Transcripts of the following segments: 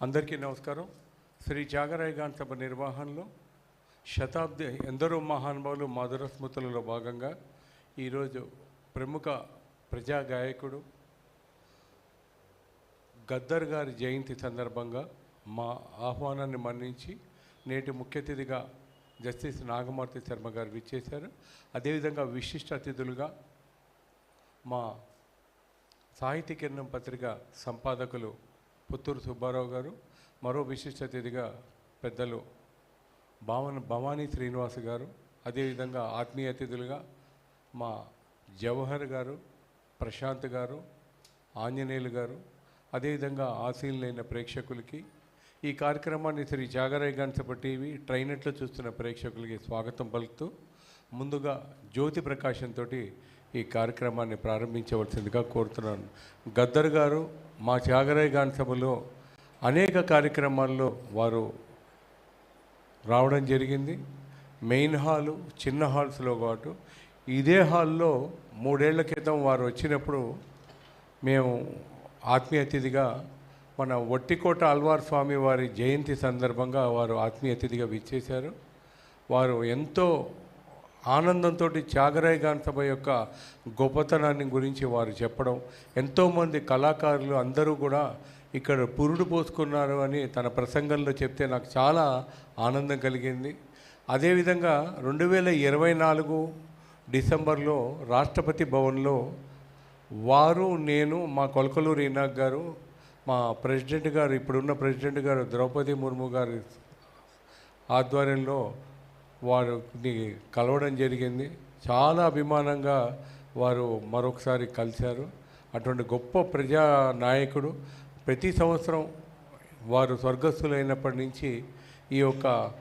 అందరికీ నమస్కారం. శ్రీ జాగరాయగాన్ సభ నిర్వహణలో శతాబ్ది ఎందరో మహానుభావులు మధుర స్మృతులలో భాగంగా ఈరోజు ప్రముఖ ప్రజా గాయకుడు గద్దర్ గారి జయంతి సందర్భంగా మా ఆహ్వానాన్ని మన్నించి నేటి ముఖ్య అతిథిగా జస్టిస్ నాగమూర్తి శర్మ గారు విచ్చేశారు. అదేవిధంగా విశిష్ట అతిథులుగా మా సాహిత్య కిరణం పత్రిక సంపాదకులు పుత్తూరు సుబ్బారావు గారు మరో విశిష్ట అతిథిగా పెద్దలు భావన భవానీ శ్రీనివాస్ గారు అదేవిధంగా ఆత్మీయ అతిథులుగా మా జవహర్ గారు ప్రశాంత్ గారు ఆంజనేయులు గారు అదేవిధంగా ఆశీనులైన ప్రేక్షకులకి ఈ కార్యక్రమాన్ని శ్రీ జాగరాయ్ గణసభ టీవీ ట్రైనెట్లో చూస్తున్న ప్రేక్షకులకి స్వాగతం పలుకుతూ ముందుగా జ్యోతి ప్రకాశంతో ఈ కార్యక్రమాన్ని ప్రారంభించవలసిందిగా కోరుతున్నాను. గద్దర్ గారు మా త్యాగరాయ గాన్ సభలో అనేక కార్యక్రమాల్లో వారు రావడం జరిగింది. మెయిన్ హాలు చిన్న హాల్స్లో పాటు ఇదే హాల్లో మూడేళ్ళ క్రితం వారు వచ్చినప్పుడు మేము ఆత్మీయ అతిథిగా మన ఒట్టికోట అల్వార్ స్వామి వారి జయంతి సందర్భంగా వారు ఆత్మీయ అతిథిగా విచ్చేశారు. వారు ఎంతో ఆనందంతో త్యాగరాయ గాన సభ యొక్క గొప్పతనాన్ని గురించి వారు చెప్పడం ఎంతోమంది కళాకారులు అందరూ కూడా ఇక్కడ పురుడు పోసుకున్నారు అని తన ప్రసంగంలో చెప్తే నాకు చాలా ఆనందం కలిగింది. అదేవిధంగా రెండు వేల ఇరవై నాలుగు డిసెంబర్లో రాష్ట్రపతి భవన్లో వారు నేను మా కొలకలూరు ఇనాక్ గారు మా ప్రెసిడెంట్ గారు ఇప్పుడున్న ప్రెసిడెంట్ గారు ద్రౌపది ముర్ము గారి ఆధ్వర్యంలో వారిని కలవడం జరిగింది. చాలా అభిమానంగా వారు మరొకసారి కలిశారు. అటువంటి గొప్ప ప్రజా నాయకుడు ప్రతి సంవత్సరం వారు స్వర్గస్థులైనప్పటి నుంచి ఈ యొక్క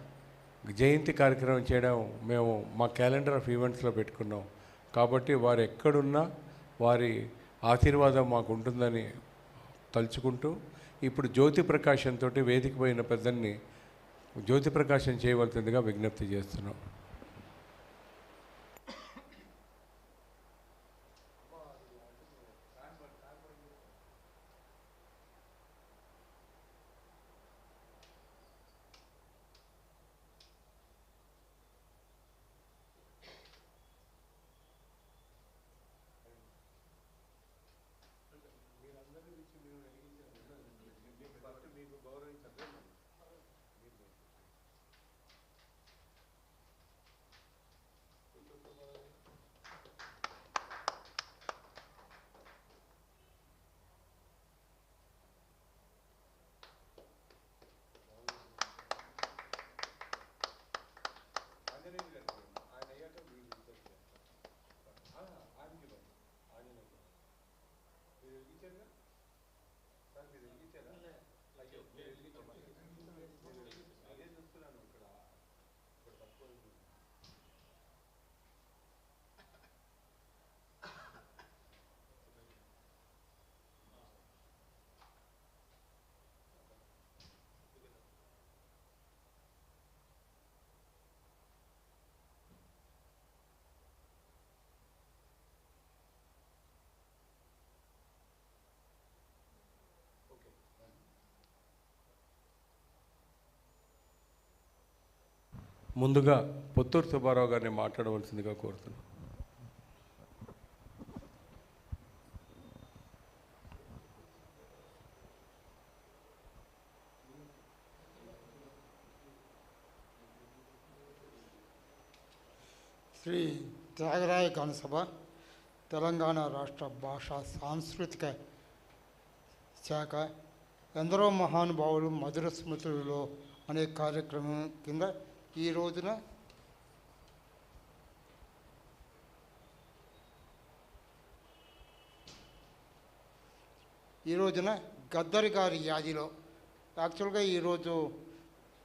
జయంతి కార్యక్రమం చేయడం మేము మా క్యాలెండర్ ఆఫ్ ఈవెంట్స్లో పెట్టుకున్నాం. కాబట్టి వారు ఎక్కడున్నా వారి ఆశీర్వాదం మాకు ఉంటుందని తలుచుకుంటూ ఇప్పుడు జ్యోతి ప్రకాశంతో వేదిక పోయిన పెద్దల్ని జ్యోతి ప్రకాశం చేయవలసిందిగా విజ్ఞప్తి చేస్తున్నాం. ముందుగా పుత్తూరు సుబ్బారావు గారిని మాట్లాడవలసిందిగా కోరుతున్నాను. శ్రీ త్యాగరాయ గణసభ తెలంగాణ రాష్ట్ర భాష సాంస్కృతిక శాఖ ఎందరో మహానుభావులు మధుర స్మృతులలో అనే కార్యక్రమం కింద ఈ రోజున ఈ రోజున గద్దరి గారి యాదిలో యాక్చువల్గా ఈరోజు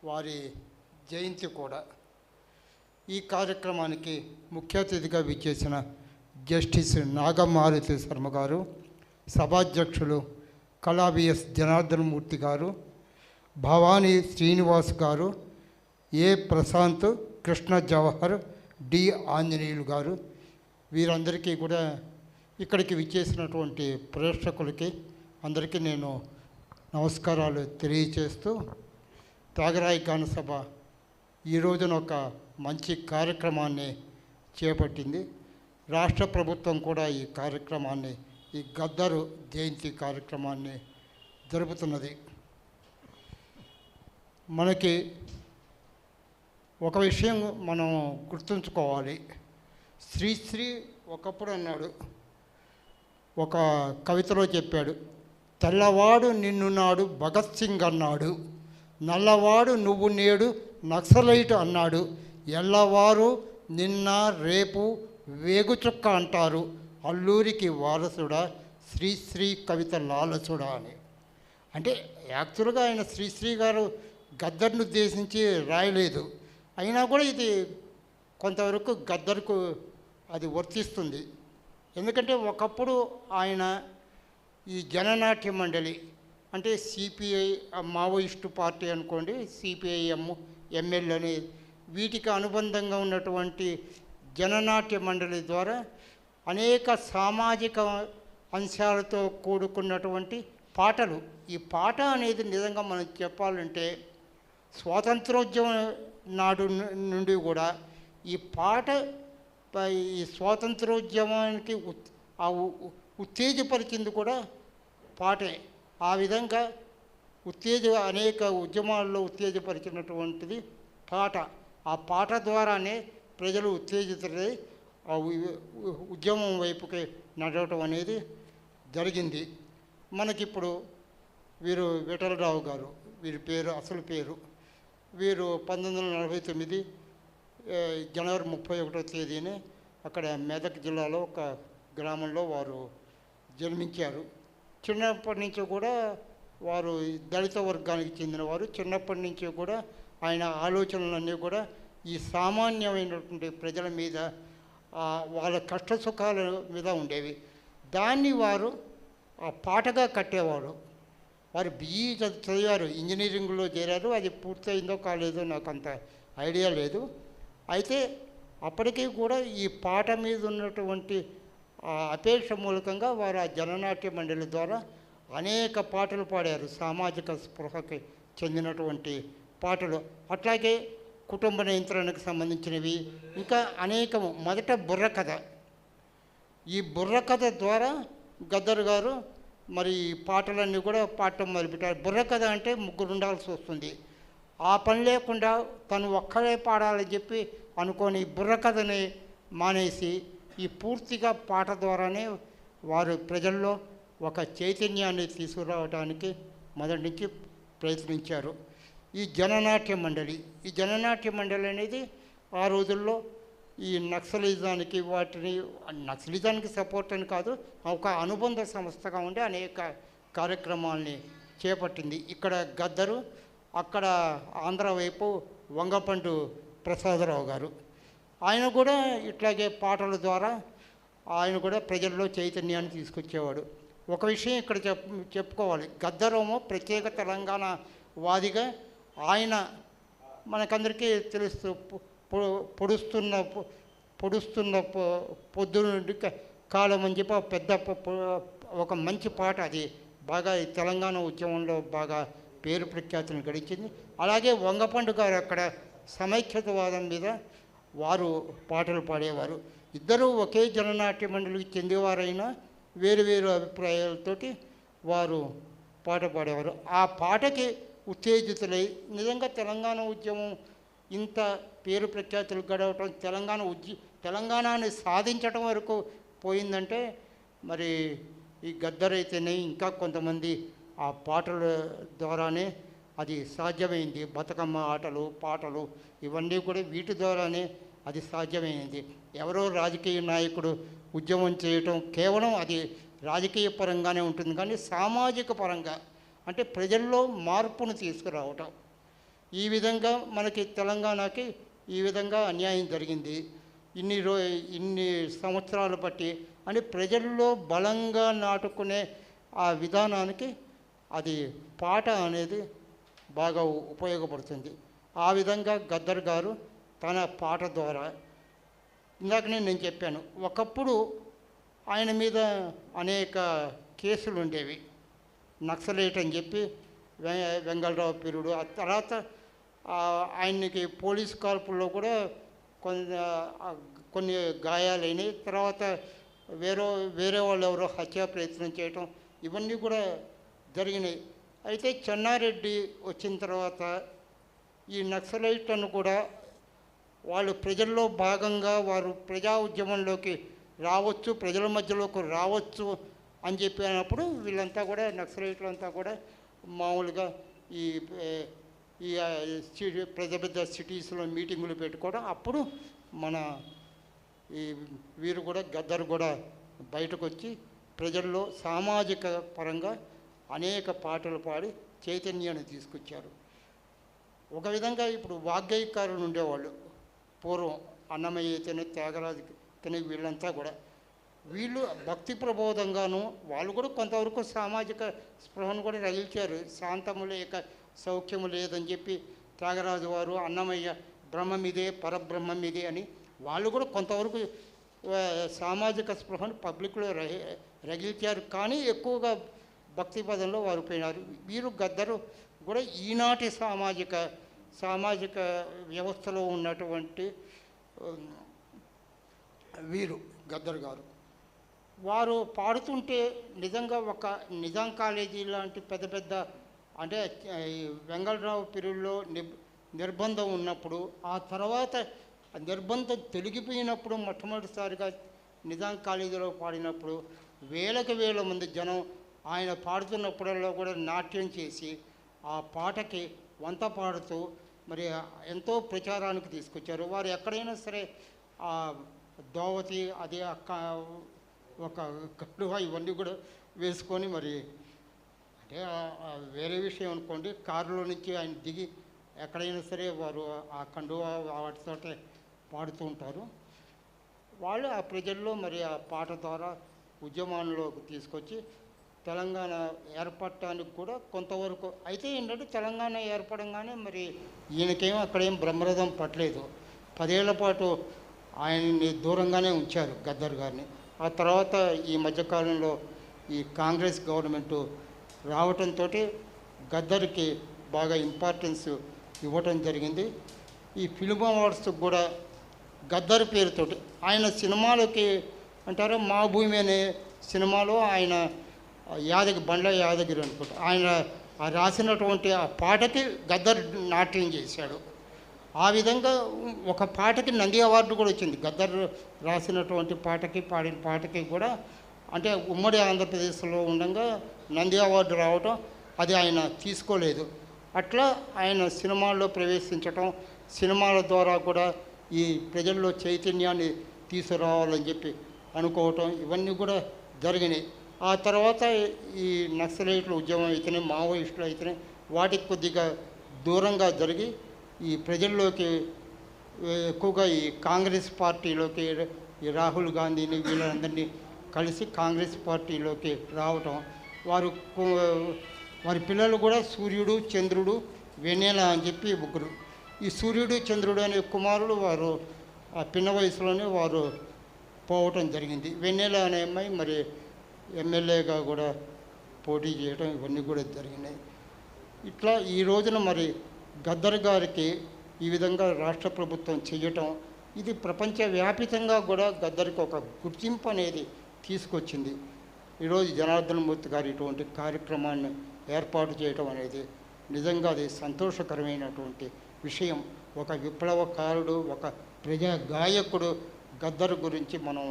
వారి జయంతి కూడా ఈ కార్యక్రమానికి ముఖ్య అతిథిగా విచ్చేసిన జస్టిస్ నాగమారుతి శర్మ గారు సభాధ్యక్షులు కళాబిఎస్ జనార్దన్ మూర్తి గారు భవానీ శ్రీనివాస్ గారు ఏ ప్రశాంత్ కృష్ణ జవహర్ డి ఆంజనేయులు గారు వీరందరికీ కూడా ఇక్కడికి విచ్చేసినటువంటి ప్రేక్షకులకి అందరికీ నేను నమస్కారాలు తెలియచేస్తూ త్యాగరాయ గానసభ ఈరోజున ఈ రోజున ఒక మంచి కార్యక్రమాన్ని చేపట్టింది. రాష్ట్ర ప్రభుత్వం కూడా ఈ కార్యక్రమాన్ని ఈ గద్దరు జయంతి కార్యక్రమాన్ని జరుపుతున్నది. మనకి ఒక విషయం మనం గుర్తుంచుకోవాలి. శ్రీశ్రీ ఒకప్పుడు అన్నాడు ఒక కవితలో చెప్పాడు తెల్లవాడు నిన్ను నాడు భగత్ సింగ్ అన్నాడు నల్లవాడు నువ్వు నేడు నక్సలైట్ అన్నాడు ఎల్లవారు నిన్న రేపు వేగుచుక్క అంటారు అల్లూరికి వారసుడా శ్రీశ్రీ కవిత లాలసుడా అని. అంటే యాక్చువల్గా ఆయన శ్రీశ్రీ గారు గద్దర్ను ఉద్దేశించి రాయలేదు. అయినా కూడా ఇది కొంతవరకు గద్దరుకు అది వర్తిస్తుంది. ఎందుకంటే ఒకప్పుడు ఆయన ఈ జననాట్య మండలి అంటే సిపిఐ మావోయిస్టు పార్టీ అనుకోండి సిపిఐఎం ఎంఎల్ అనే వీటికి అనుబంధంగా ఉన్నటువంటి జననాట్య మండలి ద్వారా అనేక సామాజిక అంశాలతో కూడుకున్నటువంటి పాటలు. ఈ పాట అనేది నిజంగా మనం చెప్పాలంటే స్వాతంత్రోద్యమం నాడు నుండి కూడా ఈ పాట ఈ స్వాతంత్రోద్యమానికి ఆ ఉత్తేజపరిచింది కూడా పాటే. ఆ విధంగా ఉత్తేజ అనేక ఉద్యమాల్లో ఉత్తేజపరిచినటువంటిది పాట. ఆ పాట ద్వారానే ప్రజలు ఉత్తేజితులై ఆ ఉద్యమం వైపుకి నడవటం అనేది జరిగింది. మనకిప్పుడు వీరు విఠలరావు గారు వీరి పేరు అసలు పేరు వీరు పంతొమ్మిది వందల నలభై తొమ్మిది జనవరి ముప్పై ఒకటో తేదీని అక్కడ మెదక్ జిల్లాలో ఒక గ్రామంలో వారు జన్మించారు. చిన్నప్పటి నుంచి కూడా వారు దళిత వర్గానికి చెందినవారు. చిన్నప్పటి నుంచి కూడా ఆయన ఆలోచనలన్నీ కూడా ఈ సామాన్యమైనటువంటి ప్రజల మీద వాళ్ళ కష్ట సుఖాల మీద ఉండేవి. దాన్ని వారు ఆ పాటగా కట్టేవారు. వారు బీఈ చదివారు. ఇంజనీరింగ్లో చేరారు. అది పూర్తయిందో కాలేదో నాకు అంత ఐడియా లేదు. అయితే అప్పటికీ కూడా ఈ పాట మీద ఉన్నటువంటి అపేక్ష మూలకంగా వారు ఆ జననాట్య మండలి ద్వారా అనేక పాటలు పాడారు. సామాజిక స్పృహకి చెందినటువంటి పాటలు. అట్లాగే కుటుంబ నియంత్రణకు సంబంధించినవి. ఇంకా అనేకము మొదట బుర్రకథ. ఈ బుర్రకథ ద్వారా గద్దరు గారు మరి ఈ పాటలన్నీ కూడా పాడటం మొదలుపెట్టారు. బుర్రకథ అంటే ముగ్గురు ఉండాల్సి వస్తుంది. ఆ పని లేకుండా తను ఒక్కడే పాడాలని చెప్పి అనుకొని బుర్రకథని మానేసి ఈ పూర్తిగా పాట ద్వారానే వారు ప్రజల్లో ఒక చైతన్యాన్ని తీసుకురావడానికి మొదటి నుంచి ప్రయత్నించారు. ఈ జననాట్య మండలి ఈ జననాట్య మండలి అనేది ఆ రోజుల్లో ఈ నక్సలిజానికి వాటిని నక్సలిజానికి సపోర్ట్ అని కాదు ఒక అనుబంధ సంస్థగా ఉండి అనేక కార్యక్రమాల్ని చేపట్టింది. ఇక్కడ గద్దరు అక్కడ ఆంధ్ర వైపు వంగపండు ప్రసాదరావు గారు. ఆయన కూడా ఇట్లాగే పాటల ద్వారా ఆయన కూడా ప్రజల్లో చైతన్యాన్ని తీసుకొచ్చేవాడు. ఒక విషయం ఇక్కడ చెప్ చెప్పుకోవాలి. గద్దరోమో ప్రత్యేక తెలంగాణ వాదిగా ఆయన మనకందరికీ తెలుస్తూ పొడుస్తున్న పొడుస్తున్న పొ- పొద్దు నుండి కాలం అని చెప్పి పెద్ద ఒక మంచి పాట అది. బాగా ఈ తెలంగాణ ఉద్యమంలో బాగా పేరు ప్రఖ్యాతిని గడించింది. అలాగే వంగపండు గారు అక్కడ సమైక్యతవాదం మీద వారు పాటలు పాడేవారు. ఇద్దరూ ఒకే జననాట్య మండలికి చెందేవారైనా వేరు వేరు అభిప్రాయాలతోటి వారు పాట పాడేవారు. ఆ పాటకి ఉత్తేజితులై నిజంగా తెలంగాణ ఉద్యమం ఇంత పేరు ప్రఖ్యాతులు గడవటం తెలంగాణ ఉద్య తెలంగాణని సాధించటం వరకు పోయిందంటే మరి ఈ గద్దరైతేనే ఇంకా కొంతమంది ఆ పాటల ద్వారానే అది సాధ్యమైంది. బతుకమ్మ ఆటలు పాటలు ఇవన్నీ కూడా వీటి ద్వారానే అది సాధ్యమైంది. ఎవరో రాజకీయ నాయకుడు ఉద్యమం చేయటం కేవలం అది రాజకీయ పరంగానే ఉంటుంది. కానీ సామాజిక పరంగా అంటే ప్రజల్లో మార్పును తీసుకురావటం. ఈ విధంగా మనకి తెలంగాణకి ఈ విధంగా అన్యాయం జరిగింది. ఇన్ని రో ఇన్ని సంవత్సరాలు బట్టి అని ప్రజల్లో బలంగా నాటుకునే ఆ విధానానికి అది పాట అనేది బాగా ఉపయోగపడుతుంది. ఆ విధంగా గద్దర్ గారు తన పాట ద్వారా ఇందాకనే నేను చెప్పాను ఒకప్పుడు ఆయన మీద అనేక కేసులు ఉండేవి నక్సలేట్ అని చెప్పి వె- వెంగళరావు పీరుడు ఆ తర్వాత ఆయనకి పోలీస్ కాల్పుల్లో కూడా కొన్ని కొన్ని గాయాలైనాయి. తర్వాత వేరే వేరే వాళ్ళు ఎవరో హత్యా ప్రయత్నం చేయటం ఇవన్నీ కూడా జరిగినాయి. అయితే చెన్నారెడ్డి వచ్చిన తర్వాత ఈ నక్సలైట్లను కూడా వాళ్ళు ప్రజల్లో భాగంగా వారు ప్రజా ఉద్యమంలోకి రావచ్చు ప్రజల మధ్యలోకి రావచ్చు అని చెప్పినప్పుడు వీళ్ళంతా కూడా నక్సలైట్లంతా కూడా మామూలుగా ఈ ఈ పెద్ద పెద్ద సిటీస్లో మీటింగులు పెట్టుకోవడం అప్పుడు మన ఈ వీరు కూడా గద్దరు కూడా బయటకు వచ్చి ప్రజల్లో సామాజిక పరంగా అనేక పాటలు పాడి చైతన్యాన్ని తీసుకొచ్చారు. ఒక విధంగా ఇప్పుడు వాగ్గేయకారులు ఉండేవాళ్ళు. పూర్వం అన్నమయ్య అయితేనే త్యాగరాజు తినే వీళ్ళంతా కూడా. వీళ్ళు భక్తి ప్రబోధంగాను వాళ్ళు కూడా కొంతవరకు సామాజిక స్పృహను కూడా రగిల్చారు. శాంతము లేక సౌఖ్యము లేదని చెప్పి త్యాగరాజు వారు అన్నమయ్య బ్రహ్మం ఇదే పరబ్రహ్మం ఇదే అని వాళ్ళు కూడా కొంతవరకు సామాజిక స్పృహను పబ్లిక్లో రగి రగిల్చారు. కానీ ఎక్కువగా భక్తి పదంలో వారు పోయినారు. వీరు గద్దరు కూడా ఈనాటి సామాజిక సామాజిక వ్యవస్థలో ఉన్నటువంటి వీరు గద్దరు గారు. వారు పాడుతుంటే నిజంగా ఒక నిజాం కాలేజీ లాంటి పెద్ద పెద్ద అంటే వెంగళరావు పీరియడ్లో నిర్బంధం ఉన్నప్పుడు ఆ తర్వాత నిర్బంధం తొలగిపోయినప్పుడు మొట్టమొదటిసారిగా నిజాం కాలేజీలో పాడినప్పుడు వేలకు వేల మంది జనం ఆయన పాడుతున్నప్పుడల్లో కూడా నాట్యం చేసి ఆ పాటకి వంత పాడుతూ మరి ఎంతో ప్రచారానికి తీసుకొచ్చారు. వారు ఎక్కడైనా సరే ఆ దోవతి అదే అక్క ఒక కట్టువ ఇవన్నీ కూడా వేసుకొని మరి అంటే వేరే విషయం అనుకోండి కారులో నుంచి ఆయన దిగి ఎక్కడైనా సరే వారు ఆ కండువా వాటితో పాడుతూ ఉంటారు. వాళ్ళు ఆ ప్రజల్లో మరి ఆ పాట ద్వారా ఉద్యమాల్లోకి తీసుకొచ్చి తెలంగాణ ఏర్పడటానికి కూడా కొంతవరకు అయితే ఏంటంటే తెలంగాణ ఏర్పడంగానే మరి ఈయనకేమో అక్కడేం బ్రహ్మరథం పట్టలేదు. పదేళ్ళ పాటు ఆయన్ని దూరంగానే ఉంచారు గద్దర్ గారిని. ఆ తర్వాత ఈ మధ్యకాలంలో ఈ కాంగ్రెస్ గవర్నమెంట్ రావటంతో గద్దర్కి బాగా ఇంపార్టెన్స్ ఇవ్వటం జరిగింది. ఈ ఫిల్మ్ అవార్డ్స్కి కూడా గద్దర్ పేరుతోటి ఆయన సినిమాలకి అంటారు మా భూమి అనే సినిమాలో ఆయన యాదగిరి బండ్ల యాదగిరి అనుకుంటా ఆయన రాసినటువంటి ఆ పాటకి గద్దర్ నాట్యం చేశాడు. ఆ విధంగా ఒక పాటకి నంది అవార్డు కూడా వచ్చింది. గద్దర్ రాసినటువంటి పాటకి పాడిన పాటకి కూడా అంటే ఉమ్మడి ఆంధ్రప్రదేశ్లో ఉండగా నంది అవార్డు రావటం అది ఆయన తీసుకోలేదు. అట్లా ఆయన సినిమాల్లో ప్రవేశించటం సినిమాల ద్వారా కూడా ఈ ప్రజల్లో చైతన్యాన్ని తీసుకురావాలని చెప్పి అనుకోవటం ఇవన్నీ కూడా జరిగినాయి. ఆ తర్వాత ఈ నక్సలైట్ల ఉద్యమం అయితేనే మావోయిస్టులు అయితేనే వాటికి కొద్దిగా దూరంగా జరిగి ఈ ప్రజల్లోకి ఎక్కువగా ఈ కాంగ్రెస్ పార్టీలోకి ఈ రాహుల్ గాంధీని వీళ్ళందరినీ కలిసి కాంగ్రెస్ పార్టీలోకి రావటం వారు వారి పిల్లలు కూడా సూర్యుడు చంద్రుడు వెన్నెల అని చెప్పి ముగ్గురు. ఈ సూర్యుడు చంద్రుడు అనే కుమారుడు వారు ఆ పిన్న వయసులోనే వారు పోవటం జరిగింది. వెన్నెల అనే అమ్మాయి మరి ఎమ్మెల్యేగా కూడా పోటీ చేయడం ఇవన్నీ కూడా జరిగినాయి. ఇట్లా ఈ రోజున మరి గద్దర్ గారికి ఈ విధంగా రాష్ట్ర ప్రభుత్వం చేయటం ఇది ప్రపంచవ్యాపితంగా కూడా గద్దరికి ఒక గుర్తింపు అనేది తీసుకొచ్చింది. ఈరోజు జనార్దన మూర్తి గారు ఇటువంటి కార్యక్రమాన్ని ఏర్పాటు చేయటం అనేది నిజంగా అది సంతోషకరమైనటువంటి విషయం. ఒక విప్లవకారుడు ఒక ప్రజా గాయకుడు గద్దరు గురించి మనం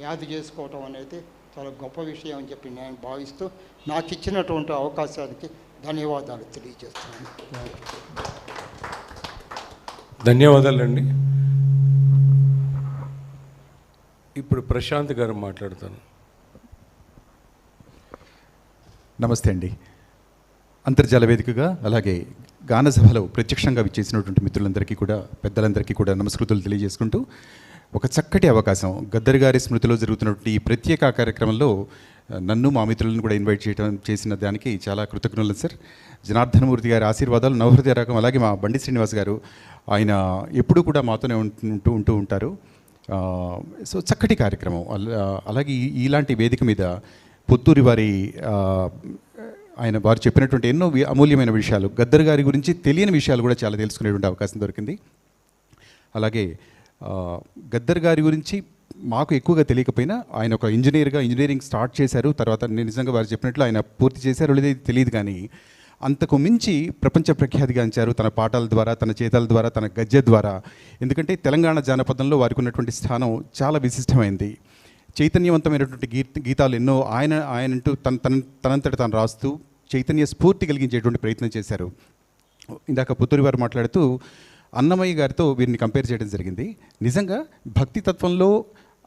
యాది చేసుకోవటం అనేది చాలా గొప్ప విషయం అని చెప్పి నేను భావిస్తూ నాకు ఇచ్చినటువంటి అవకాశానికి ధన్యవాదాలు తెలియజేస్తున్నాను. ధన్యవాదాలండి. ఇప్పుడు ప్రశాంత్ గారు మాట్లాడతాను. నమస్తే అండి. అంతర్జాల వేదికగా అలాగే గాన సభలో ప్రత్యక్షంగా విచ్చేసినటువంటి మిత్రులందరికీ కూడా పెద్దలందరికీ కూడా నమస్కృతులు తెలియజేసుకుంటూ ఒక చక్కటి అవకాశం. గద్దర్ గారి స్మృతిలో జరుగుతున్నటువంటి ఈ ప్రత్యేక కార్యక్రమంలో నన్ను మా మిత్రులను కూడా ఇన్వైట్ చేయడం చేసిన దానికి చాలా కృతజ్ఞతలు సార్. జనార్దనమూర్తి గారి ఆశీర్వాదాలు నవహృదయ రకం అలాగే మా బండి శ్రీనివాస్ గారు ఆయన ఎప్పుడూ కూడా మాతోనే ఉంటూ ఉంటూ ఉంటారు. సో చక్కటి కార్యక్రమం. అలాగే ఈ- ఇలాంటి వేదిక మీద పుత్తూరి వారి ఆయన వారు చెప్పినటువంటి ఎన్నో అమూల్యమైన విషయాలు గద్దర్ గారి గురించి తెలియని విషయాలు కూడా చాలా తెలుసుకునేటువంటి అవకాశం దొరికింది. అలాగే గద్దర్ గారి గురించి మాకు ఎక్కువగా తెలియకపోయినా ఆయన ఒక ఇంజనీర్గా ఇంజనీరింగ్ స్టార్ట్ చేశారు. తర్వాత నిజంగా వారు చెప్పినట్లు ఆయన పూర్తి చేశారో లేదో తెలియదు కానీ అంతకు మించి ప్రపంచ ప్రఖ్యాతిగాంచారు తన పాటల ద్వారా తన చేతల ద్వారా తన గజ్జె ద్వారా. ఎందుకంటే తెలంగాణ జానపదంలో వారికి ఉన్నటువంటి స్థానం చాలా విశిష్టమైంది. చైతన్యవంతమైనటువంటి గీత గీతాలు ఎన్నో ఆయన ఆయనంటూ తన తన తనంతట తాను రాస్తూ చైతన్య స్ఫూర్తి కలిగించేటువంటి ప్రయత్నం చేశారు. ఇందాక పుత్తూరి వారు మాట్లాడుతూ అన్నమయ్య గారితో వీరిని కంపేర్ చేయడం జరిగింది. నిజంగా భక్తి తత్వంలో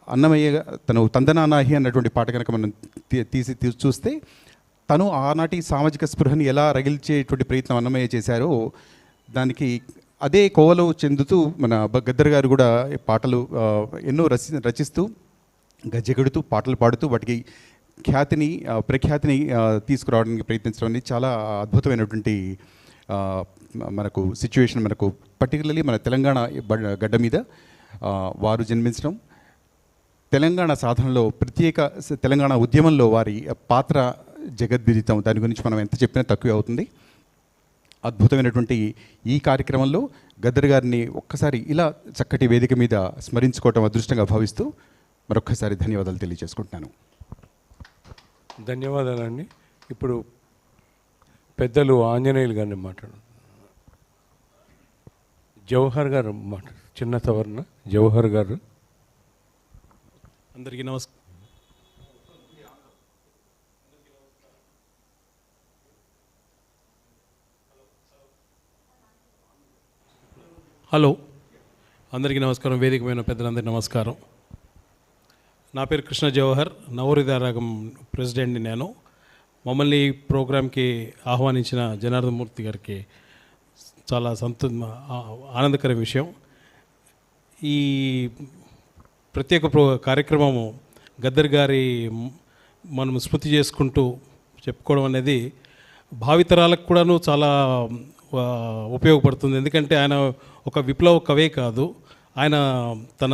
అన్నమయ్య తను తందనానాహి అన్నటువంటి పాట కనుక మనం తీసి చూస్తే తను ఆనాటి సామాజిక స్పృహని ఎలా రగిల్చేటువంటి ప్రయత్నం అన్నమయ్య చేశారో దానికి అదే కోవలో చెందుతూ మన గద్దర్ గారు కూడా పాటలు ఎన్నో రచి రచిస్తూ గజ్జెగడుతూ పాటలు పాడుతూ వాటికి ఖ్యాతిని ప్రఖ్యాతిని తీసుకురావడానికి ప్రయత్నించడం అనేది చాలా అద్భుతమైనటువంటి మనకు సిచ్యువేషన్ మనకు పర్టికులర్లీ మన తెలంగాణ గడ్డ మీద వారు జన్మించడం. తెలంగాణ సాధనలో ప్రత్యేక తెలంగాణ ఉద్యమంలో వారి పాత్ర జగద్విదితం దాని గురించి మనం ఎంత చెప్పినా తక్కువే అవుతుంది. అద్భుతమైనటువంటి ఈ కార్యక్రమంలో గద్దర్ గారిని ఒక్కసారి ఇలా చక్కటి వేదిక మీద స్మరించుకోవటం అదృష్టంగా భావిస్తూ మరొక్కసారి ధన్యవాదాలు తెలియజేసుకుంటున్నాను. ధన్యవాదాలండి. ఇప్పుడు పెద్దలు ఆంజనేయులు గారిని మాట్లాడు జవహర్ గారు మాట్లాడు చిన్న సవర్ణ జవహర్ గారు. అందరికీ నమస్కారం హలో. అందరికీ నమస్కారం. వేదికమైన పెద్దలందరికీ నమస్కారం. నా పేరు కృష్ణ జవహర్. నవహృదయరాగం ప్రెసిడెంట్ని నేను. మమ్మల్ని ఈ ప్రోగ్రాంకి ఆహ్వానించిన జనార్దమూర్తి గారికి చాలా సంతో ఆనందకర విషయం. ఈ ప్రత్యేక ప్రో కార్యక్రమము గద్దర్ గారి మనం స్మృతి చేసుకుంటూ చెప్పుకోవడం అనేది భావితరాలకు కూడాను చాలా ఉపయోగపడుతుంది. ఎందుకంటే ఆయన ఒక విప్లవ కవే కాదు. ఆయన తన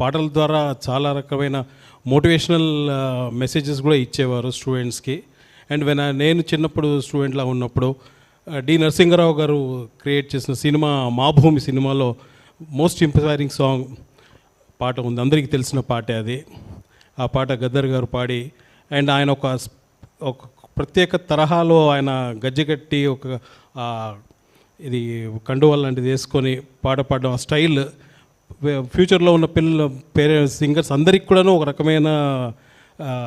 పాటల ద్వారా చాలా రకమైన మోటివేషనల్ మెసేజెస్ కూడా ఇచ్చేవారు స్టూడెంట్స్కి. అండ్ వెన నేను చిన్నప్పుడు స్టూడెంట్లా ఉన్నప్పుడు డి నరసింహరావు గారు క్రియేట్ చేసిన సినిమా మా భూమి సినిమాలో మోస్ట్ ఇంపైరింగ్ సాంగ్ పాట ఉంది. అందరికీ తెలిసిన పాటే అది. ఆ పాట గద్దర్ గారు పాడి అండ్ ఆయన ఒక ఒక ప్రత్యేక తరహాలో ఆయన గజ్జగట్టి ఒక ఇది కండువల్ లాంటిది వేసుకొని పాట పాడడం ఆ స్టైల్ ఫ్యూచర్లో ఉన్న పిల్లల పేరే సింగర్స్ అందరికి కూడాను ఒక రకమైన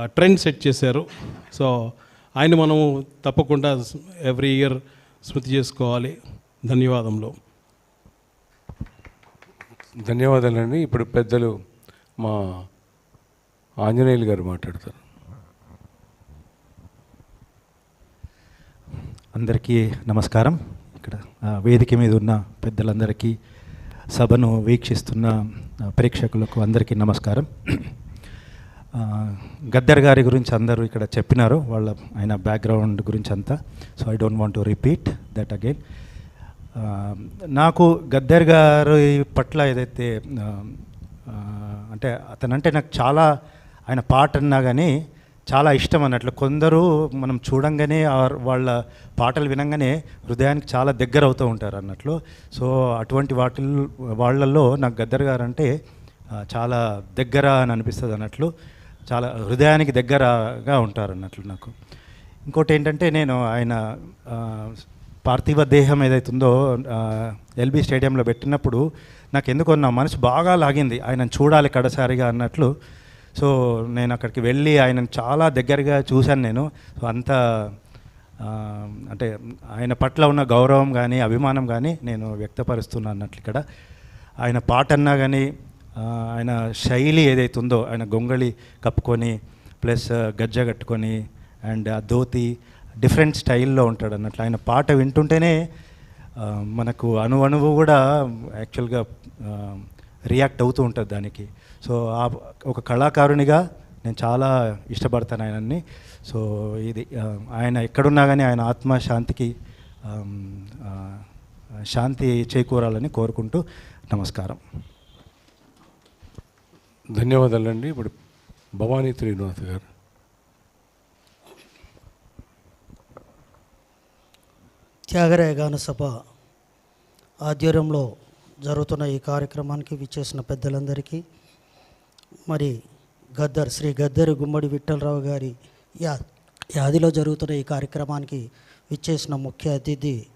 ట్రెండ్ సెట్ చేశారు. సో ఆయన మనం తప్పకుండా ఎవ్రీ ఇయర్ స్మృతి చేసుకోవాలి. ధన్యవాదములు. ధన్యవాదాలండి. ఇప్పుడు పెద్దలు మా ఆంజనేయులు గారు మాట్లాడతారు. అందరికీ నమస్కారం. ఇక్కడ వేదిక మీద ఉన్న పెద్దలందరికీ సభను వీక్షిస్తున్న ప్రేక్షకులకు అందరికీ నమస్కారం. గద్దర్ గారి గురించి అందరూ ఇక్కడ చెప్పినారు వాళ్ళ ఆయన బ్యాక్గ్రౌండ్ గురించి అంతా. So I don't want to repeat that again నాకు గద్దర్ గారి పట్ల ఏదైతే అంటే అతనంటే నాకు చాలా ఆయన పాట అన్నా కానీ చాలా ఇష్టం అన్నట్లు. కొందరు మనం చూడంగానే ఆర్ వాళ్ళ పాటలు వినంగానే హృదయానికి చాలా దగ్గర అవుతూ ఉంటారు అన్నట్లు. సో అటువంటి వాటి వాళ్ళల్లో నాకు గద్దర్ గారు అంటే చాలా దగ్గర అని అనిపిస్తుంది అన్నట్లు. చాలా హృదయానికి దగ్గరగా ఉంటారు అన్నట్లు నాకు. ఇంకోటి ఏంటంటే నేను ఆయన పార్థివ దేహం ఏదైతుందో ఎల్బీ స్టేడియంలో పెట్టినప్పుడు నాకు ఎందుకో నా మనసు బాగా లాగింది. ఆయన చూడాలి కడసారిగా అన్నట్లు. సో నేను అక్కడికి వెళ్ళి ఆయనను చాలా దగ్గరగా చూశాను నేను. సో అంత అంటే ఆయన పట్ల ఉన్న గౌరవం కానీ అభిమానం కానీ నేను వ్యక్తపరుస్తున్నాను అన్నట్లు ఇక్కడ. ఆయన పాట అన్నా కానీ ఆయన శైలి ఏదైతుందో ఆయన గొంగళి కప్పుకొని ప్లస్ గజ్జ కట్టుకొని అండ్ ఆ ధోతి డిఫరెంట్ స్టైల్లో ఉంటాడు అన్నట్లు. ఆయన పాట వింటుంటేనే మనకు అణు అణువు కూడా యాక్చువల్గా రియాక్ట్ అవుతూ ఉంటుంది దానికి. సో ఆ ఒక కళాకారునిగా నేను చాలా ఇష్టపడతాను ఆయనని. సో ఇది ఆయన ఎక్కడున్నా కానీ ఆయన ఆత్మ శాంతికి శాంతి చేకూరాలని కోరుకుంటూ నమస్కారం. ధన్యవాదాలండి. ఇప్పుడు భవానీ శ్రీనివాస్ గారు. త్యాగరాయ గాన సభ ఆధ్వర్యంలో జరుగుతున్న ఈ కార్యక్రమానికి విచ్చేసిన పెద్దలందరికీ మరి గద్దర్ శ్రీ గద్దర్ గుమ్మడి విఠలరావు గారి యా యాదిలో జరుగుతున్న ఈ కార్యక్రమానికి విచ్చేసిన ముఖ్య అతిథి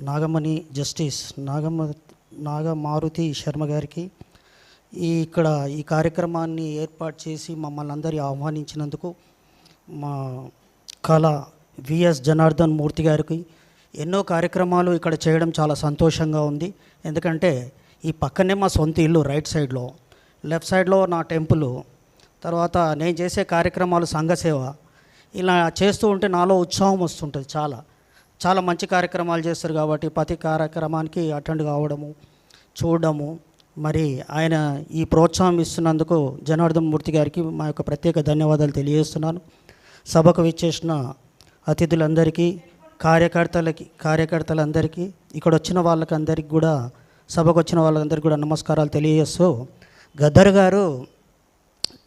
నాగమణి జస్టిస్ నాగమ నాగమారుతి శర్మ గారికి. ఈ ఇక్కడ ఈ కార్యక్రమాన్ని ఏర్పాటు చేసి మమ్మల్ని అందరి ఆహ్వానించినందుకు మా కళ విఎస్ జనార్దన్ మూర్తి గారికి ఎన్నో కార్యక్రమాలు ఇక్కడ చేయడం చాలా సంతోషంగా ఉంది. ఎందుకంటే ఈ పక్కనే మా సొంత ఇల్లు రైట్ సైడ్లో లెఫ్ట్ సైడ్లో నా టెంపుల్. తర్వాత నేను చేసే కార్యక్రమాలు సంఘసేవ ఇలా చేస్తూ ఉంటే నాలో ఉత్సాహం వస్తుంటుంది చాలా. చాలా మంచి కార్యక్రమాలు చేస్తారు కాబట్టి ప్రతి కార్యక్రమానికి అటెండ్ కావడము చూడడము. మరి ఆయన ఈ ప్రోత్సాహం ఇస్తున్నందుకు జనార్దన్ మూర్తి గారికి మా యొక్క ప్రత్యేక ధన్యవాదాలు తెలియజేస్తున్నాను. సభకు విచ్చేసిన అతిథులందరికీ కార్యకర్తలకి కార్యకర్తలందరికీ ఇక్కడ వచ్చిన వాళ్ళకి అందరికీ కూడా సభకు వచ్చిన వాళ్ళందరికీ కూడా నమస్కారాలు తెలియజేస్తూ గద్దర్ గారు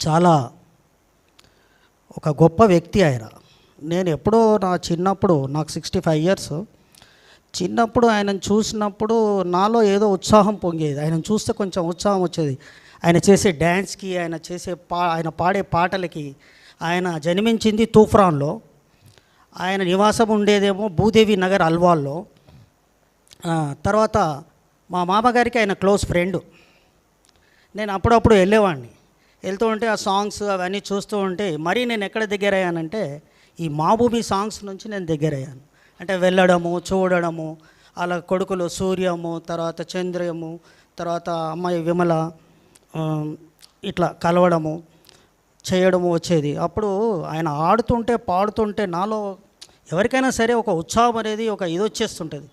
చాలా ఒక గొప్ప వ్యక్తి ఆయన. నేను ఎప్పుడో నా చిన్నప్పుడు నాకు సిక్స్టీ ఫైవ్ ఇయర్స్ చిన్నప్పుడు ఆయనను చూసినప్పుడు నాలో ఏదో ఉత్సాహం పొంగేది. ఆయన చూస్తే కొంచెం ఉత్సాహం వచ్చేది. ఆయన చేసే డ్యాన్స్కి ఆయన చేసే పా ఆయన పాడే పాటలకి ఆయన జన్మించింది తూఫ్రాన్లో. ఆయన నివాసం ఉండేదేమో భూదేవి నగర్ అల్వాల్లో. తర్వాత మా మామగారికి ఆయన క్లోజ్ ఫ్రెండ్. నేను అప్పుడప్పుడు వెళ్ళేవాడిని వెళ్తూ ఉంటే ఆ సాంగ్స్ అవన్నీ చూస్తూ ఉంటే మరీ నేను ఎక్కడ దగ్గరయ్యానంటే ఈ మాభూమి సాంగ్స్ నుంచి నేను దగ్గరయ్యాను అంటే వెళ్ళడము చూడడము అలా కొడుకులు సూర్యము తర్వాత చంద్రయము తర్వాత అమ్మాయి విమల ఇట్లా కలవడము చేయడం వచ్చేది. అప్పుడు ఆయన ఆడుతుంటే పాడుతుంటే నాలో ఎవరికైనా సరే ఒక ఉత్సాహం అనేది ఒక ఇది వచ్చేస్తుంటుంది.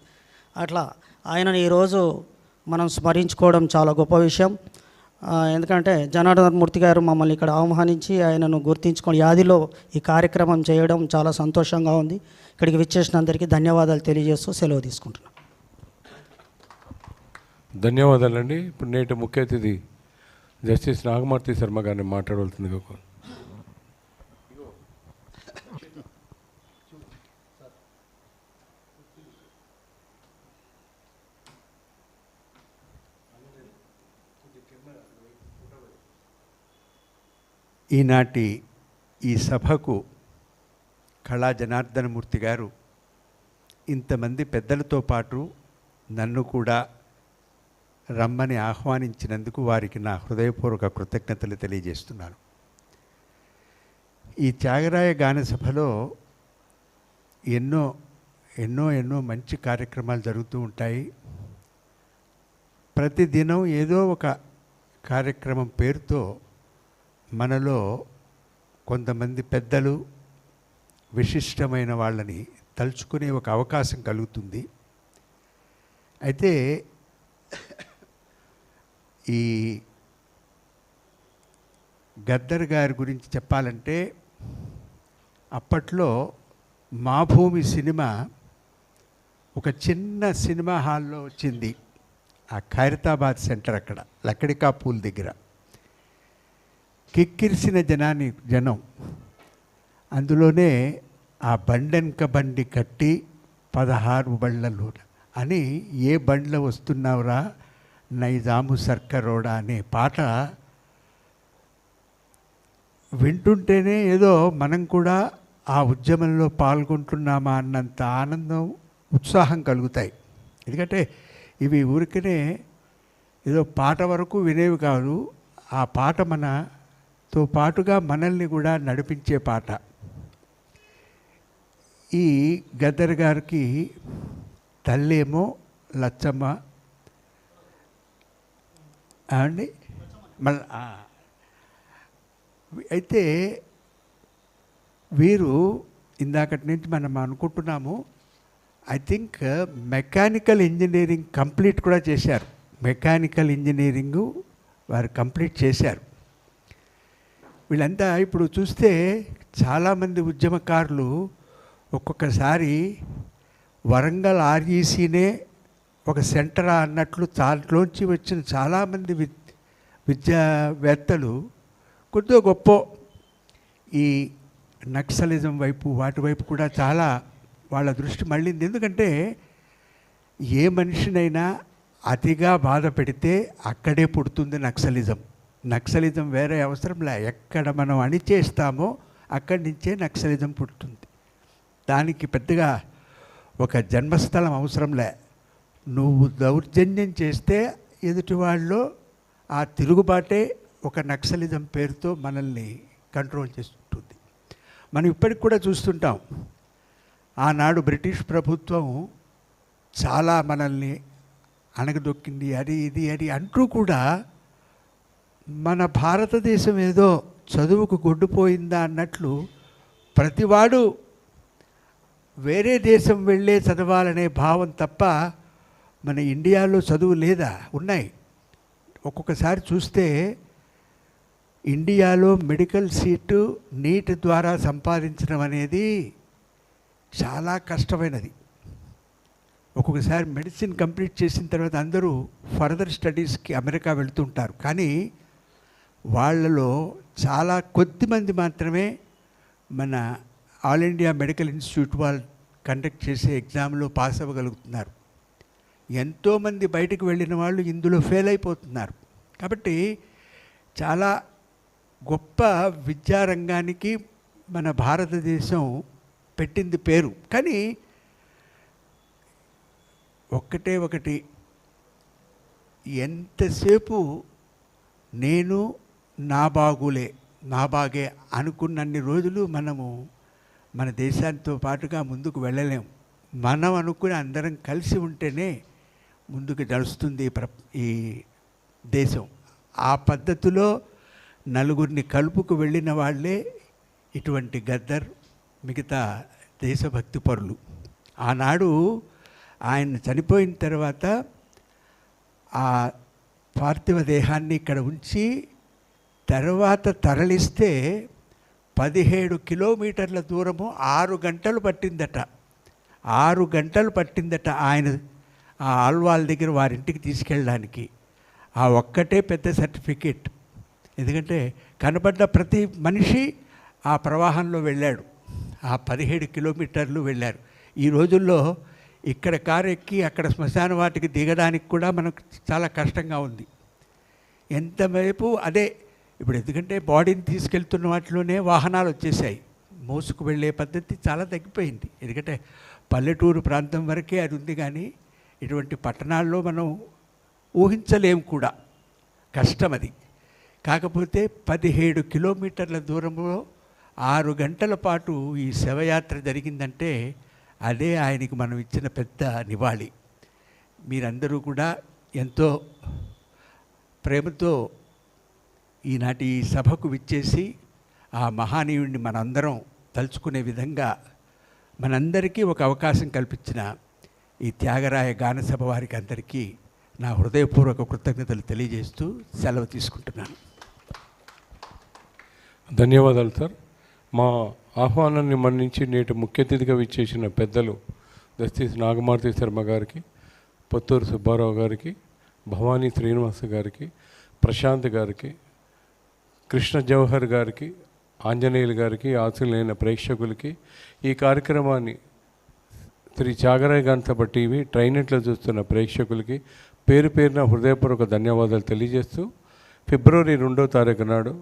అట్లా ఆయనని ఈరోజు మనం స్మరించుకోవడం చాలా గొప్ప విషయం. ఎందుకంటే జనార్దన్ మూర్తి గారు మమ్మల్ని ఇక్కడ ఆహ్వానించి ఆయనను గుర్తించుకొని యాదిలో ఈ కార్యక్రమం చేయడం చాలా సంతోషంగా ఉంది. ఇక్కడికి విచ్చేసినందరికీ ధన్యవాదాలు తెలియజేస్తూ సెలవు తీసుకుంటున్నాను ధన్యవాదాలండి. ఇప్పుడు నేటి ముఖ్య అతిథి జస్టిస్ నాగమూర్తి శర్మ గారిని మాట్లాడవలసిందిగా కోరు- ఈనాటి ఈ సభకు కళా జనార్దనమూర్తి గారు ఇంతమంది పెద్దలతో పాటు నన్ను కూడా రమ్మని ఆహ్వానించినందుకు వారికి నా హృదయపూర్వక కృతజ్ఞతలు తెలియజేస్తున్నాను. ఈ త్యాగరాయ గాన సభలో ఎన్నో ఎన్నో ఎన్నో మంచి కార్యక్రమాలు జరుగుతూ ఉంటాయి. ప్రతిదినం ఏదో ఒక కార్యక్రమం పేరుతో మనలో కొంతమంది పెద్దలు విశిష్టమైన వాళ్ళని తలుచుకునే ఒక అవకాశం కలుగుతుంది. అయితే ఈ గద్దర్ గారి గురించి చెప్పాలంటే అప్పట్లో మా భూమి సినిమా ఒక చిన్న సినిమా హాల్లో వచ్చింది. ఆ ఖైరతాబాద్ సెంటర్ అక్కడ లక్కడికా పూల్ దగ్గర. కిక్కిరిసిన జనాన్ని జనం. అందులోనే ఆ బండెనక బండి కట్టి పదహారు బళ్ళలోన అని ఏ బండ్ల వస్తున్నావురా? నైజాము సర్కరోడా అనే పాట వింటుంటేనే ఏదో మనం కూడా ఆ ఉద్యమంలో పాల్గొంటున్నామా అన్నంత ఆనందం ఉత్సాహం కలుగుతాయి. ఎందుకంటే ఇవి ఊరికనే ఏదో పాట వరకు వినేవి కాదు ఆ పాట మనతో పాటుగా మనల్ని కూడా నడిపించే పాట. ఈ గద్దర్ గారికి తల్లేమో లచ్చమ్మ అండి మళ్ళీ అయితే వీరు ఇందాకటి నుంచి మనం అనుకుంటున్నాము I think mechanical engineering complete కూడా చేశారు. మెకానికల్ ఇంజనీరింగు వారు కంప్లీట్ చేశారు. వీళ్ళంతా ఇప్పుడు చూస్తే చాలామంది ఉద్యమకారులు ఒక్కొక్కసారి వరంగల్ ఆర్ఈసీనే ఒక సెంటర్ అన్నట్లు దాంట్లోంచి వచ్చిన చాలామంది విద్ విద్యావేత్తలు కొద్దిగా గొప్ప ఈ నక్సలిజం వైపు వాటి వైపు కూడా చాలా వాళ్ళ దృష్టి మళ్ళీంది. ఎందుకంటే ఏ మనిషినైనా అతిగా బాధ పెడితే అక్కడే పుడుతుంది నక్సలిజం. నక్సలిజం వేరే అవసరం లే. ఎక్కడ మనం అణిచేస్తామో అక్కడి నుంచే నక్సలిజం పుడుతుంది. దానికి పెద్దగా ఒక జన్మస్థలం అవసరంలే నువ్వు దౌర్జన్యం చేస్తే ఎదుటి వాళ్ళు ఆ తిరుగుబాటే ఒక నక్సలిజం పేరుతో మనల్ని కంట్రోల్ చేస్తుంటుంది. మనం ఇప్పటికి కూడా చూస్తుంటాం. ఆనాడు బ్రిటిష్ ప్రభుత్వం చాలా మనల్ని అణగదొక్కింది అది ఇది అది అంటూ కూడా మన భారతదేశం ఏదో చదువుకు గొడ్డుపోయిందా అన్నట్లు ప్రతివాడు వేరే దేశం వెళ్ళే చదవాలనే భావం తప్ప మన ఇండియాలో చదువు లేదా? ఉన్నాయి. ఒక్కొక్కసారి చూస్తే ఇండియాలో మెడికల్ సీటు నీట్ ద్వారా సంపాదించడం అనేది చాలా కష్టమైనది. ఒక్కొక్కసారి మెడిసిన్ కంప్లీట్ చేసిన తర్వాత అందరూ ఫర్దర్ స్టడీస్కి అమెరికా వెళ్తుంటారు కానీ వాళ్ళలో చాలా కొద్ది మంది మాత్రమే మన ఆల్ ఇండియా మెడికల్ ఇన్స్టిట్యూట్ వాళ్ళు కండక్ట్ చేసే ఎగ్జామ్లో పాస్ అవ్వగలుగుతున్నారు. ఎంతోమంది బయటకు వెళ్ళిన వాళ్ళు ఇందులో ఫెయిల్ అయిపోతున్నారు. కాబట్టి చాలా గొప్ప విద్యారంగానికి మన భారతదేశం పెట్టింది పేరు. కానీ ఒక్కటే ఒకటి ఎంతసేపు నేను నా బాగులే నా బాగే అనుకున్నన్ని రోజులు మనము మన దేశాంతో పాటుగా ముందుకు వెళ్ళలేము మనం అనుకుని అందరం కలిసి ఉంటేనే ముందుకు నడుస్తుంది ఈ ప్ర ఈ దేశం. ఆ పద్ధతిలో నలుగురిని కలుపుకు వెళ్ళిన వాళ్ళే ఇటువంటి గద్దర్ మిగతా దేశభక్తి పరులు. ఆనాడు ఆయన చనిపోయిన తర్వాత ఆ పార్థివ దేహాన్ని ఇక్కడ ఉంచి తర్వాత తరలిస్తే పదిహేడు కిలోమీటర్ల దూరము ఆరు గంటలు పట్టిందట. ఆరు గంటలు పట్టిందట ఆయన ఆ ఆల్వాల్ దగ్గర వారింటికి తీసుకెళ్ళడానికి ఆ ఒక్కటే పెద్ద సర్టిఫికేట్. ఎందుకంటే కనబడ్డ ప్రతి మనిషి ఆ ప్రవాహంలో వెళ్ళాడు. ఆ పదిహేడు కిలోమీటర్లు వెళ్ళారు. ఈ రోజుల్లో ఇక్కడ కారు ఎక్కి అక్కడ శ్మశాన వాటికి దిగడానికి కూడా మనకు చాలా కష్టంగా ఉంది. ఎంతవైపు అదే ఇప్పుడు ఎందుకంటే బాడీని తీసుకెళ్తున్న వాటిలోనే వాహనాలు వచ్చేసాయి. మోసుకు వెళ్ళే పద్ధతి చాలా తగ్గిపోయింది. ఎందుకంటే పల్లెటూరు ప్రాంతం వరకే అది ఉంది కానీ ఇటువంటి పట్టణాల్లో మనం ఊహించలేము కూడా. కష్టం అది. కాకపోతే పదిహేడు కిలోమీటర్ల దూరంలో ఆరు గంటల పాటు ఈ శవయాత్ర జరిగిందంటే అదే ఆయనకి మనం ఇచ్చిన పెద్ద నివాళి. మీరందరూ కూడా ఎంతో ప్రేమతో ఈనాటి ఈ సభకు విచ్చేసి ఆ మహానీయుడిని మనందరం తలుచుకునే విధంగా మనందరికీ ఒక అవకాశం కల్పించిన ఈ త్యాగరాయ గానసభ వారికి అందరికీ నా హృదయపూర్వక కృతజ్ఞతలు తెలియజేస్తూ సెలవు తీసుకుంటున్నాను. ధన్యవాదాలు సార్. మా ఆహ్వానాన్ని మన్నించి నేటి ముఖ్య అతిథిగా విచ్చేసిన పెద్దలు జస్టిస్ నాగమారుతి శర్మ గారికి పొత్తూరు సుబ్బారావు గారికి భవానీ శ్రీనివాస గారికి ప్రశాంత్ గారికి కృష్ణ జవహర్ గారికి ఆంజనేయులు గారికి ఆశలైన ప్రేక్షకులకి ఈ కార్యక్రమాన్ని శ్రీ చాగరాయ గంతప టీవీ ట్రైనెట్లో చూస్తున్న ప్రేక్షకులకి పేరు పేరున హృదయపూర్వక ధన్యవాదాలు తెలియజేస్తూ ఫిబ్రవరి రెండో తారీఖు నాడు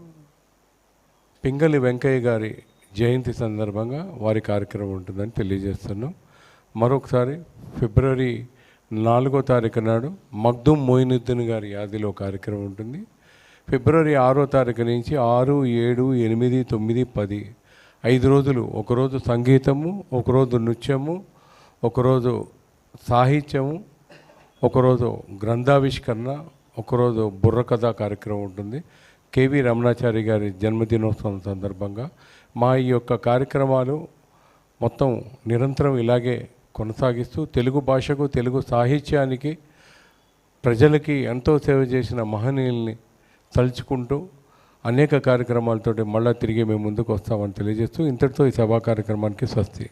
పింగళి వెంకయ్య గారి జయంతి సందర్భంగా వారి కార్యక్రమం ఉంటుందని తెలియజేస్తున్నాం. మరొకసారి ఫిబ్రవరి నాలుగో తారీఖు నాడు మగ్దుం మోయినుద్దీన్ గారి యాదిలో కార్యక్రమం ఉంటుంది. ఫిబ్రవరి ఆరో తారీఖు నుంచి ఆరు ఏడు ఎనిమిది తొమ్మిది పది ఐదు రోజులు ఒకరోజు సంగీతము ఒకరోజు నృత్యము ఒకరోజు సాహిత్యము ఒకరోజు గ్రంథావిష్కరణ ఒకరోజు బుర్రకథ కార్యక్రమం ఉంటుంది. కేవి రమణాచారి గారి జన్మదినోత్సవం సందర్భంగా మా ఈ యొక్క కార్యక్రమాలు మొత్తం నిరంతరం ఇలాగే కొనసాగిస్తూ తెలుగు భాషకు తెలుగు సాహిత్యానికి ప్రజలకి ఎంతో సేవ చేసిన మహనీయుల్ని తలుచుకుంటూ అనేక కార్యక్రమాలతోటి మళ్ళా తిరిగి మేము ముందుకు వస్తామని తెలియజేస్తూ ఇంతటితో ఈ సభా కార్యక్రమానికి స్వస్తి.